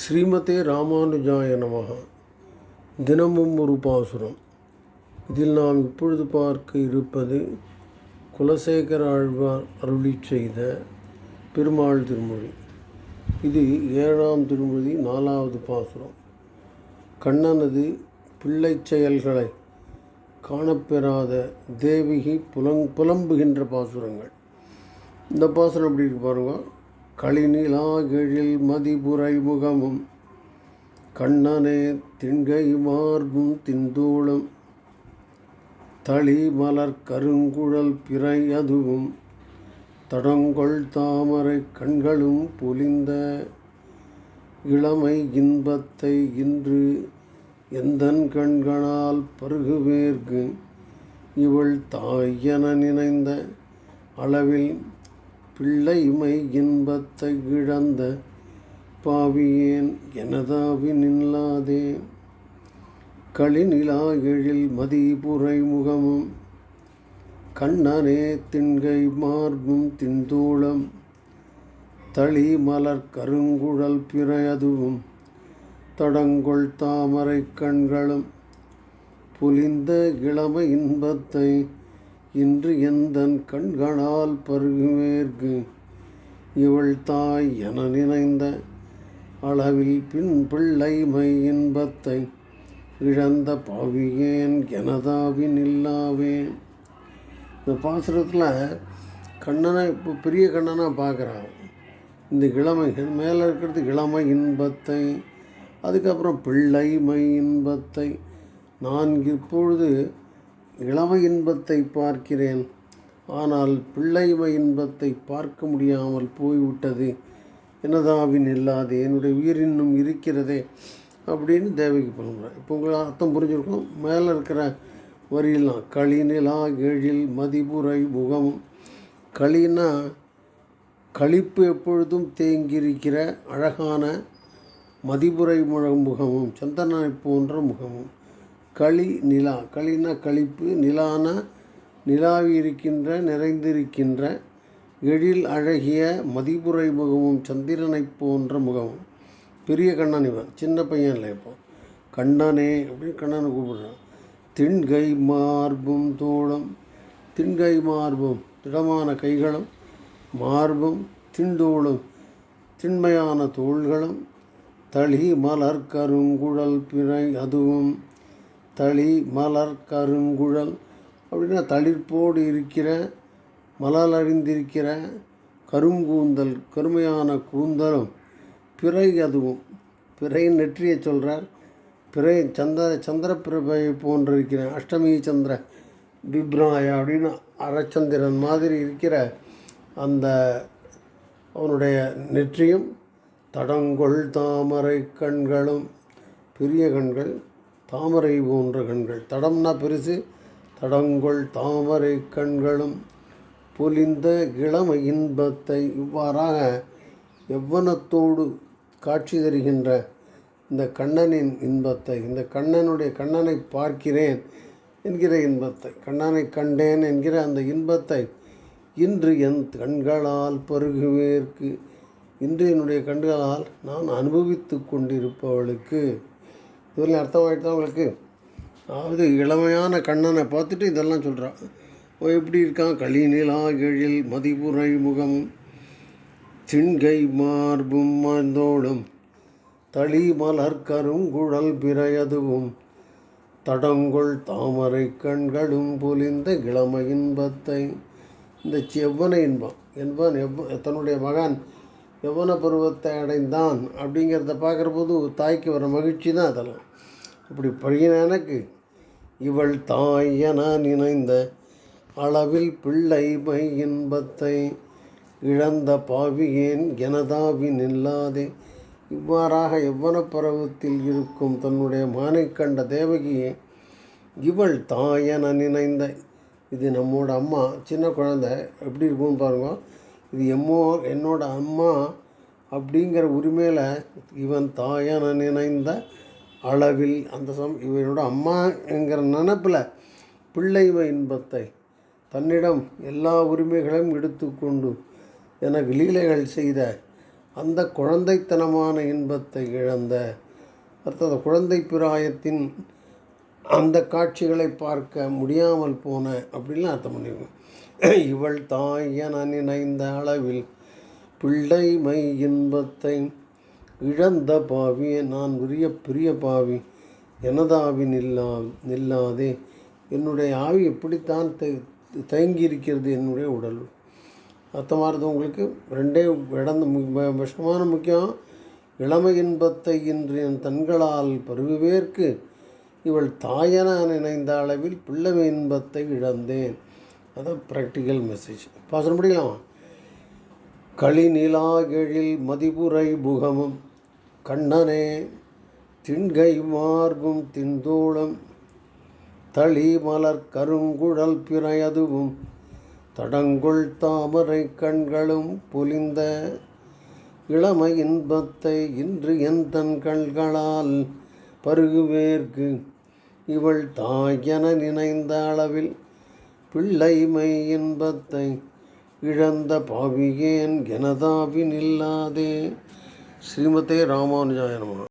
ஸ்ரீமதே ராமானுஜாய நமக தினமும் ஒரு பாசுரம். இதில் நாம் இப்பொழுது பார்க்க இருப்பது குலசேகர ஆழ்வார் அருளி செய்த பெருமாள் திருமொழி. இது ஏழாம் திருமொழி நாலாவது பாசுரம். கண்ணனது பிள்ளை செயல்களை காணப்பெறாத தேவிகி புலங் புலம்புகின்ற பாசுரங்கள். இந்த பாசுரம் எப்படி இருக்கு பாருங்க. களிநிலாகிழில் மதிபுரை முகமும் கண்ணனே திண்கை மார்பும் திந்தூளும் தளி மலர் கருங்குழல் பிறை அதுவும் தடங்கொள் தாமரை கண்களும் பொலிந்த இளமை இன்பத்தை இன்று எந்தன் கண்களால் பருகுவேற்கு இவள் தாய் என நினைந்த அளவில் பிள்ளைமை இன்பத்தை இழந்த பாவியேன் எனதாவின் நில்லாதே களிநிலா எழில் மதிபுரை முகமும் கண்ணனே திண்கை மார்பும் திந்தூளம் தளி மலர் கருங்குழல் பிறையதுவும் தடங்கொள் தாமரை கண்களும் புலிந்த இளமை இன்பத்தை இன்று எந்தன் கண்களால் பருகுமேற்கு? இவள் தாய் என நினைந்த அளவில் பின் பிள்ளைமை இன்பத்தை இழந்த பாவியேன் எனதாவின் இல்லாவேன் இந்த பாசுரத்தில் கண்ணனை இப்போ பெரிய கண்ணனாக பார்க்குறான் இந்த இளமை மேலே இருக்கிறது இளமை இன்பத்தை அதுக்கப்புறம் பிள்ளைமை இன்பத்தை. நான் இப்பொழுது இளமை இன்பத்தை பார்க்கிறேன். ஆனால் பிள்ளைமை இன்பத்தை பார்க்க முடியாமல் போய்விட்டது. எனதாவின் இல்லாது என்னுடைய உயிர் இன்னும் இருக்கிறதே அப்படின்னு தேவைக்கு பண்ணுறேன் இப்போ உங்களுக்கு அர்த்தம் புரிஞ்சிருக்கும்? மேலே இருக்கிற வரியெல்லாம் களிநிலா எழில் மதிபுரை முகம். களின்னா களிப்பு எப்பொழுதும் தேங்கியிருக்கிற அழகான மதிபுரை முழ முகமும் சந்தனை போன்ற முகமும். களி நிலா. களினா கழிப்பு நிலான நிலாவி இருக்கின்ற நிறைந்திருக்கின்ற எழில் அழகிய மதிபுரை முகமும் சந்திரனைப் போன்ற முகமும். பெரிய கண்ணன் இவன். சின்ன பையன் இல்லை இப்போ. கண்ணனே அப்படின்னு கண்ணனை கூப்பிடுறான். திண்கை மார்பும் தோளும் திண்கை மார்பும் திடமான கைகளும் மார்பும் திண்டோளும் திண்மையான தோள்களும் தளி மலர் கருங்குழல் பிறை அதுவும் தளி மலர் கருங்குழல் அப்படின்னா தளிர்ப்போடு இருக்கிற மலர் அறிந்திருக்கிற கருங்கூந்தல் கருமையான கூந்தலும் பிறை அதுவும். பிறை நெற்றியை சொல்கிறார் பிறை சந்திர சந்திரப்பிரபை போன்றிருக்கிற அஷ்டமி சந்திர பிப்ராயா அப்படின்னு அரச்சந்திரன் மாதிரி இருக்கிற அந்த அவனுடைய நெற்றியும் தடங்கொள் தாமரை கண்களும் பெரிய கண்கள் தாமரை போன்ற கண்கள். தடம்னா பெருசு தடங்கொள் தாமரை கண்களும் பொலிந்த இளம இன்பத்தை இவ்வாறாக எவ்வனத்தோடு காட்சி தருகின்ற இந்த கண்ணனின் இன்பத்தை இந்த கண்ணனுடைய கண்ணனை பார்க்கிறேன் என்கிற இன்பத்தை கண்ணனை கண்டேன் என்கிற அந்த இன்பத்தை இன்று என் கண்களால் பருகுவேற்கு இன்று என்னுடைய கண்களால் நான் அனுபவித்து கொண்டிருப்பவளுக்கு இதுவரை அர்த்தமாகிட்டு தான் உங்களுக்கு? அதாவது இளமையான கண்ணனை பார்த்துட்டு இதெல்லாம் சொல்கிறான் எப்படி இருக்கான்? களி நிலா எழில் மதிபுரை முகம் திண்கை மார்பும் மாந்தோளும் தளி மலர்கரும் குழல் பிறையதுவும் தடங்கொள் தாமரை கண்களும் பொலிந்த இளமை இன்பத்தை இந்த செவ்வன இன்பம் என்பன் எவ் தன்னுடைய மகன் யவன பருவத்தை அடைந்தான் அப்படிங்கிறத பார்க்குறபோது தாய்க்கு வர மகிழ்ச்சி தான் அதெல்லாம். அப்படி பழகின எனக்கு இவள் தாய் என நினைந்த அளவில் பிள்ளை மை இன்பத்தை இழந்த பாவியேன் எனதாவி நில்லாதே இவ்வாறாக எவ்வன பருவத்தில் இருக்கும் தன்னுடைய மானை கண்ட தேவகியை இவள் தாயென நினைந்த இது நம்மோட அம்மா சின்ன குழந்தை எப்படி இருக்கும்னு பாருங்க. இது எம்மோ என்னோட அம்மா அப்படிங்கிற உரிமையில் இவன் தாயான நினைந்த அளவில் அந்த சம் இவனோட அம்மாங்கிற நினப்பில் பிள்ளைவ இன்பத்தை தன்னிடம் எல்லா உரிமைகளையும் எடுத்துக்கொண்டு எனக்கு லீலைகள் செய்த அந்த குழந்தைத்தனமான இன்பத்தை இழந்த அர்த்தம் குழந்தை பிராயத்தின் அந்த காட்சிகளை பார்க்க முடியாமல் போன அப்படின்லாம் அர்த்தம் பண்ணிடுவேன் இவள் தாய் என நினைந்த அளவில் பிள்ளைமை இன்பத்தை இழந்த பாவி நான் உரிய பெரிய பாவி எனதாவி நில்லா நில்லாதே. என்னுடைய ஆவி எப்படித்தான் த தயங்கி இருக்கிறது என்னுடைய உடல். அர்த்தமாகிறது உங்களுக்கு? ரெண்டே இடம் விஷமான முக்கியம். இளமை இன்பத்தை இன்று என் தன்களால் பருகுவேற்கு இவள் தாயென நினைந்த அளவில் பிள்ளை இன்பத்தை இழந்தேன். அதான் ப்ராக்டிக்கல் மெசேஜ் பாசனம் படிக்கலாமா? களி நிலாகெழில் மதிபுரை புகமும் கண்ணனே திண்கை மார்பும் தின்தோளம் தளி மலர் கருங்குழல் பிறையதுவும் தடங்குள் தாமரை கண்களும் பொலிந்த இளமை இன்பத்தை இன்று என் தன் கண்களால் பருகுவேற்கு இவள் தாயென நினைந்த அளவில் பிள்ளைமை இன்பத்தை இழந்த பாவியேன் எனதாவின் இல்லாதே ஸ்ரீமதே ராமானுஜாயனமா